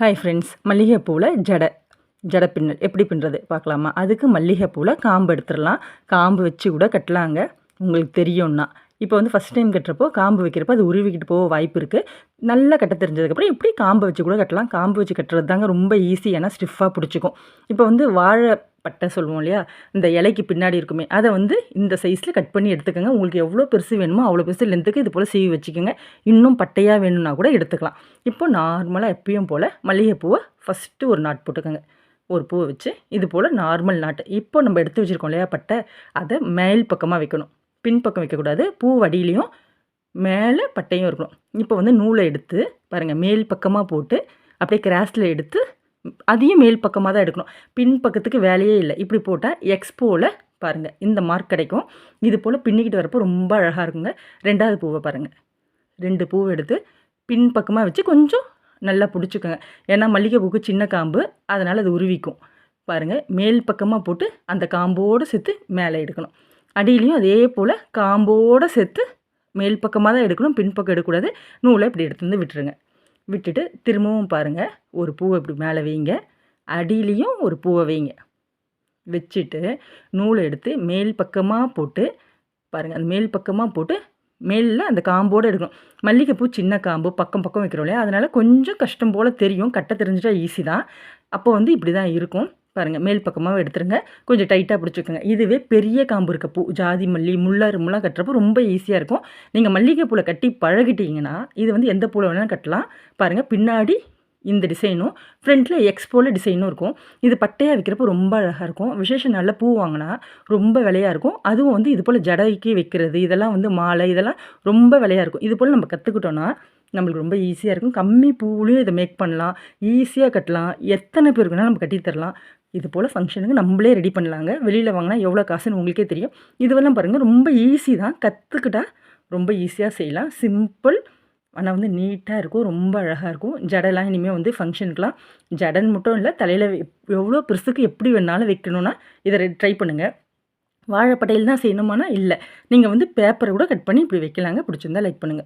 Hi friends மல்லிகைப்பூவில் ஜடை ஜடை பின்னல். எப்படி பின்னுறது? பார்க்கலாமா? அதுக்கு மல்லிகைப்பூவில் காம்பு எடுத்துடலாம். காம்பு வச்சு கூட கட்டலாங்க. உங்களுக்கு தெரியும்னா. இப்போ வந்து ஃபஸ்ட் டைம் கட்டுறப்போ காம்பு வைக்கிறப்போ அது உருவிக்கிட்டு போக வாய்ப்பு இருக்குது நல்லா கட்ட தெரிஞ்சதுக்கப்புறம் இப்படி காம்பை வச்சு கூட கட்டலாம். காம்பு வச்சு கட்டுறது தாங்க ரொம்ப ஈஸி ஏன்னா ஸ்டிஃபாக பிடிச்சிக்கும். இப்போ வந்து வாழை பட்டை சொல்லுவோம் இல்லையா? இந்த இலைக்கு பின்னாடி இருக்குமே அதை வந்து இந்த சைஸில் கட் பண்ணி எடுத்துக்கோங்க. உங்களுக்கு எவ்வளோ பெருசு வேணுமோ அவ்வளோ பெருசு லென்த்துக்கு இது போல் சீவி வச்சுக்கோங்க. இன்னும் பட்டையாக வேணும்னா கூட எடுத்துக்கலாம். இப்போ நார்மலாக எப்பயும் போல் மல்லிகைப்பூவை ஃபஸ்ட்டு ஒரு நாட் போட்டுக்கோங்க. ஒரு பூவை வச்சு இது போல் நார்மல் நாட்டு. இப்போ நம்ம எடுத்து வச்சுருக்கோம் இல்லையா பட்டை அதை மேல் பக்கமாக வைக்கணும். பின்பக்கம் வைக்கக்கூடாது. பூ வடியிலையும் மேலே பட்டையும் இருக்கணும். இப்போ வந்து நூலை எடுத்து பாருங்கள் மேல் பக்கமாக போட்டு அப்படியே கிராஸில் எடுத்து அதையும் மேல் பக்கமாக தான் எடுக்கணும். பின் பக்கத்துக்கு வேலையே இல்லை. இப்படி போட்டால் எக்ஸ்போவில் பாருங்கள் இந்த மார்க் கிடைக்கும். இது போல் பின்னிக்கிட்டு வரப்போ ரொம்ப அழகாக இருக்குங்க. ரெண்டாவது பூவை பாருங்கள் ரெண்டு பூவை எடுத்து பின் பக்கமாக வச்சு கொஞ்சம் நல்லா பிடிச்சிக்கோங்க. ஏன்னா மல்லிகைப்பூக்கு சின்ன காம்பு அதனால் அது உருவிக்கும். பாருங்கள் மேல் பக்கமாக போட்டு அந்த காம்போடு சேர்த்து மேலே எடுக்கணும். அடியிலையும் அதே போல் காம்போடு சேர்த்து மேல் பக்கமாக தான் எடுக்கணும். பின்பக்கம் எடுக்கக்கூடாது. நூலை இப்படி எடுத்து வந்து விட்டுருங்க. விட்டுட்டு திரும்பவும் பாருங்கள் ஒரு பூவை இப்படி மேலே வைங்க. அடியிலையும் ஒரு பூவை வைங்க. வச்சுட்டு நூலை எடுத்து மேல் பக்கமாக போட்டு பாருங்கள் அந்த மேல் பக்கமாக போட்டு மேலில் அந்த காம்போடு எடுக்கணும். மல்லிகைப்பூ சின்ன காம்பு பக்கம் பக்கம் வைக்கிறோம் இல்லையா? அதனால் கொஞ்சம் கஷ்டம் போல் தெரியும். கட்ட தெரிஞ்சிட்டா ஈஸி தான். அப்போ வந்து இப்படி தான் இருக்கும். பாருங்கள் மேல் பக்கமாக எடுத்துருங்க. கொஞ்சம் டைட்டாக பிடிச்சிக்கோங்க. இதுவே பெரிய காம்பு இருக்க பூ ஜாதி மல்லி முள்ளாறு முள்ளாக கட்டுறப்போ ரொம்ப ஈஸியாக இருக்கும். நீங்கள் மல்லிகை பூவில் கட்டி பழகிட்டீங்கன்னா இது வந்து எந்த பூவில் வேணாலும் கட்டலாம். பாருங்கள் பின்னாடி இந்த டிசைனும் ஃப்ரண்ட்டில் எக்ஸ்போவில் டிசைனும் இருக்கும். இது பட்டையாக வைக்கிறப்போ ரொம்ப அழகாக இருக்கும். விசேஷ நல்ல பூ வாங்கினா ரொம்ப விலையாக இருக்கும். அதுவும் வந்து இது போல் ஜடைக்கு வைக்கிறது இதெல்லாம் வந்து மாலை இதெல்லாம் ரொம்ப விலையாக இருக்கும். இது போல் நம்ம கற்றுக்கிட்டோன்னா நம்மளுக்கு ரொம்ப ஈஸியாக இருக்கும். கம்மி பூவிலையும் இதை மேக் பண்ணலாம். ஈஸியாக கட்டலாம். எத்தனை பேருக்கு வேணால் நம்ம கட்டித்தரலாம். இது போல் ஃபங்க்ஷனுக்கு நம்மளே ரெடி பண்ணலாங்க. வெளியில் வாங்கினா எவ்வளோ காசுன்னு உங்களுக்கே தெரியும். இதுவெல்லாம் பாருங்கள் ரொம்ப ஈஸி தான். கற்றுக்கிட்டால் ரொம்ப ஈஸியாக செய்யலாம். சிம்பிள் ஆனால் வந்து நீட்டாக இருக்கும். ரொம்ப அழகாக இருக்கும். ஜடைலாம் இனிமேல் வந்து ஃபங்க்ஷனுக்குலாம் ஜடன் மட்டும் இல்லை தலையில் எவ்வளோ பெருசுக்கு எப்படி வேணாலும் வைக்கணுன்னா இதை ட்ரை பண்ணுங்கள் வாழைப்பட்டையில் தான் செய்யணுமானா இல்லை. நீங்கள் வந்து பேப்பரை கூட கட் பண்ணி இப்படி வைக்கலாங்க. பிடிச்சிருந்தா லைக் பண்ணுங்கள்